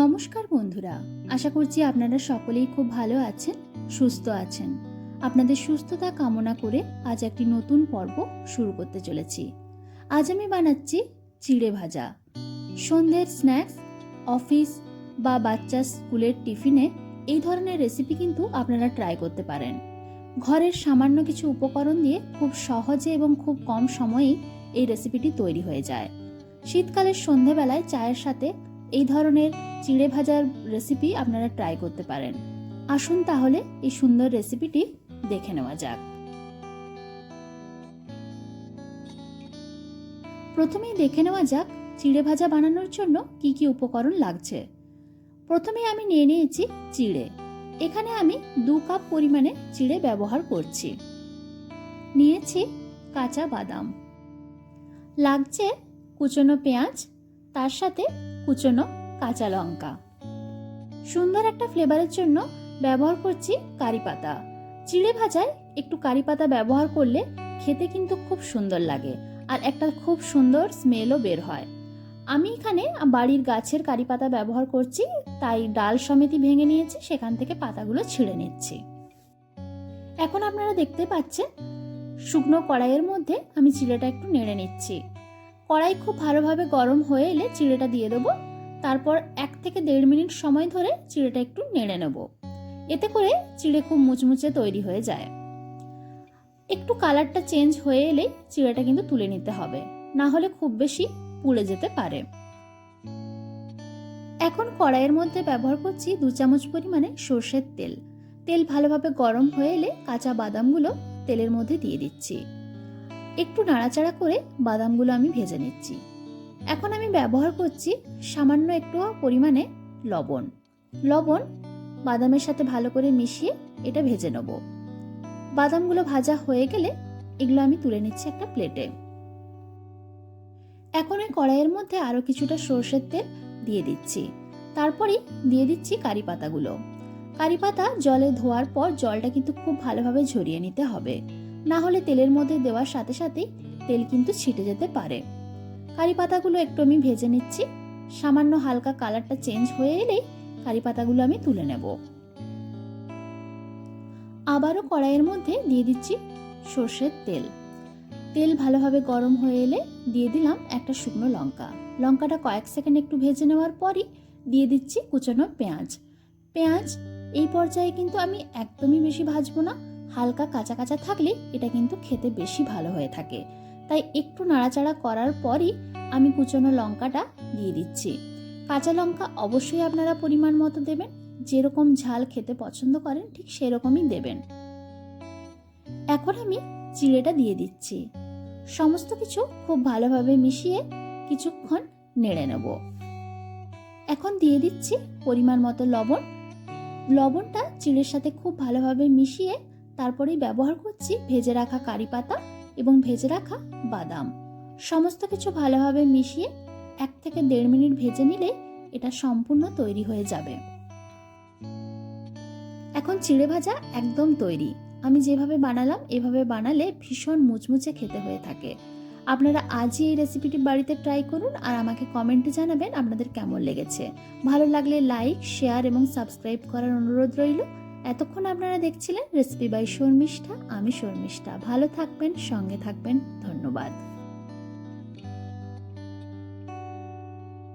নমস্কার বন্ধুরা, আশা করছি আপনারা সকলেই খুব ভালো আছেন, সুস্থ আছেন। আপনাদের সুস্থতা কামনা করে আজ একটি নতুন পর্ব শুরু করতে চলেছি। আজ আমি বানাচ্ছি চিড়ে ভাজা। সন্ধ্যের স্ন্যাক্স, অফিস বা বাচ্চার স্কুলের টিফিনে এই ধরনের রেসিপি কিন্তু আপনারা ট্রাই করতে পারেন। ঘরের সামান্য কিছু উপকরণ দিয়ে খুব সহজে এবং খুব কম সময়েই এই রেসিপিটি তৈরি হয়ে যায়। শীতকালের সন্ধেবেলায় চায়ের সাথে এই ধরনের চিড়ে ভাজার রেসিপি আপনারা ট্রাই করতে পারেন। আসুন তাহলে এই সুন্দর রেসিপিটি দেখে নেওয়া যাক। প্রথমেই দেখে নেওয়া যাক চিড়ে ভাজা বানানোর জন্য কি কি উপকরণ লাগছে। প্রথমে আমি নিয়ে নিয়েছি চিড়ে। এখানে আমি দু কাপ পরিমাণে চিড়ে ব্যবহার করছি। নিয়েছি কাঁচা বাদাম। লাগছে কুচনো পেঁয়াজ, তার সাথে কুচনো কাঁচা লঙ্কা। সুন্দর একটা ফ্লেভারের জন্য ব্যবহার করছি কারি পাতা। চিড়ে ভাজায় একটু কারি পাতা ব্যবহার করলে খেতে কিন্তু খুব সুন্দর লাগে আর একটা খুব সুন্দর স্মেলও বের হয়। আমি এখানে বাড়ির গাছের কারি পাতা ব্যবহার করছি, তাই ডাল সমেতি ভেঙে নিয়েছি, সেখান থেকে পাতাগুলো ছিঁড়ে নিচ্ছি। এখন আপনারা দেখতে পাচ্ছেন, শুকনো কড়াইয়ের মধ্যে আমি চিড়েটা একটু নেড়ে নিচ্ছি। কড়াই খুব ভালোভাবে গরম হয়ে এলে চিড়েটা দিয়ে দেবো। তারপর এক থেকে দেড় মিনিট সময় ধরে চিড়েটা একটু নেড়ে নেব। এতে করে চিড়ে খুব মুচমুচে তৈরি হয়ে যায়। একটু কালারটা চেঞ্জ হয়ে এলেই চিড়েটা কিন্তু তুলে নিতে হবে। না হলে খুব বেশি পুড়ে যেতে পারে। এখন কড়াইয়ের মধ্যে ব্যবহার করছি দু চামচ পরিমাণে সর্ষের তেল। তেল ভালোভাবে গরম হয়ে এলে কাঁচা বাদামগুলো তেলের মধ্যে দিয়ে দিচ্ছি। একটু নাড়াচাড়া করে বাদামগুলো আমি ভেজে নিচ্ছি। এখন আমি ব্যবহার করছি সামান্য একটু পরিমাণে লবণ। লবণ বাদামের সাথে ভালো করে মিশিয়ে এটা ভেজে নেব। বাদামগুলো ভাজা হয়ে গেলে এগুলো আমি তুলে নিচ্ছি একটা প্লেটে। এখন ওই কড়াইয়ের মধ্যে আরও কিছুটা সর্ষের তেল দিয়ে দিচ্ছি। তারপরেই দিয়ে দিচ্ছি কারি পাতাগুলো। কারি পাতা জলে ধোয়ার পর জলটা কিন্তু খুব ভালোভাবে ঝরিয়ে নিতে হবে। না হলে তেলের মধ্যে দেওয়ার সাথে সাথেই তেল কিন্তু ছিটে যেতে পারে। কারি পাতাগুলো একটু আমি ভেজে নিচ্ছি। সামান্য হালকা কালারটা চেঞ্জ হয়ে এলেই কারি পাতাগুলো আমি তুলে নেব। আবারও কড়াইয়ের মধ্যে দিয়ে দিচ্ছি সর্ষের তেল। তেল ভালোভাবে গরম হয়ে এলে দিয়ে দিলাম একটা শুকনো লঙ্কা। লঙ্কাটা কয়েক সেকেন্ড একটু ভেজে নেওয়ার পরই দিয়ে দিচ্ছি কুচানো পেঁয়াজ। পেঁয়াজ এই পর্যায়ে কিন্তু আমি একদমই বেশি ভাজবো না। হালকা কাঁচা কাঁচা থাকলে এটা কিন্তু খেতে বেশি ভালো হয়ে থাকে। তাই একটু নাড়াচাড়া করার পরই আমি কুচনো লঙ্কাটা দিয়ে দিচ্ছি। কাঁচা লঙ্কা অবশ্যই আপনারা পরিমাণ মতো দেবেন। যেরকম ঝাল খেতে পছন্দ করেন, ঠিক সেরকমই দেবেন। এখন আমি চিড়েটা দিয়ে দিচ্ছি। সমস্ত কিছু খুব ভালোভাবে মিশিয়ে কিছুক্ষণ নেড়ে নেব। এখন দিয়ে দিচ্ছি পরিমাণ মতো লবণ। লবণটা চিড়ের সাথে খুব ভালোভাবে মিশিয়ে তারপরেই ব্যবহার করছি ভেজে রাখা কারি পাতা এবং ভেজে রাখা বাদাম। সমস্ত কিছু ভালোভাবে মিশিয়ে এক থেকে দেড় মিনিট ভেজে নিলে এটা সম্পূর্ণ তৈরি হয়ে যাবে। এখন চিড়ে ভাজা একদম তৈরি। আমি যেভাবে বানালাম, এভাবে বানালে ভীষণ মুচমুচে খেতে হয়ে থাকে। আপনারা আজই এই রেসিপিটি বাড়িতে ট্রাই করুন আর আমাকে কমেন্টে জানাবেন আপনাদের কেমন লেগেছে। ভালো লাগলে লাইক, শেয়ার এবং সাবস্ক্রাইব করার অনুরোধ রইল। এতক্ষণ আপনারা দেখছিলেন রেসিপি বাই শর্মিষ্ঠা আমি শর্মিষ্ঠা। ভালো থাকবেন সঙ্গে থাকবেন। ধন্যবাদ।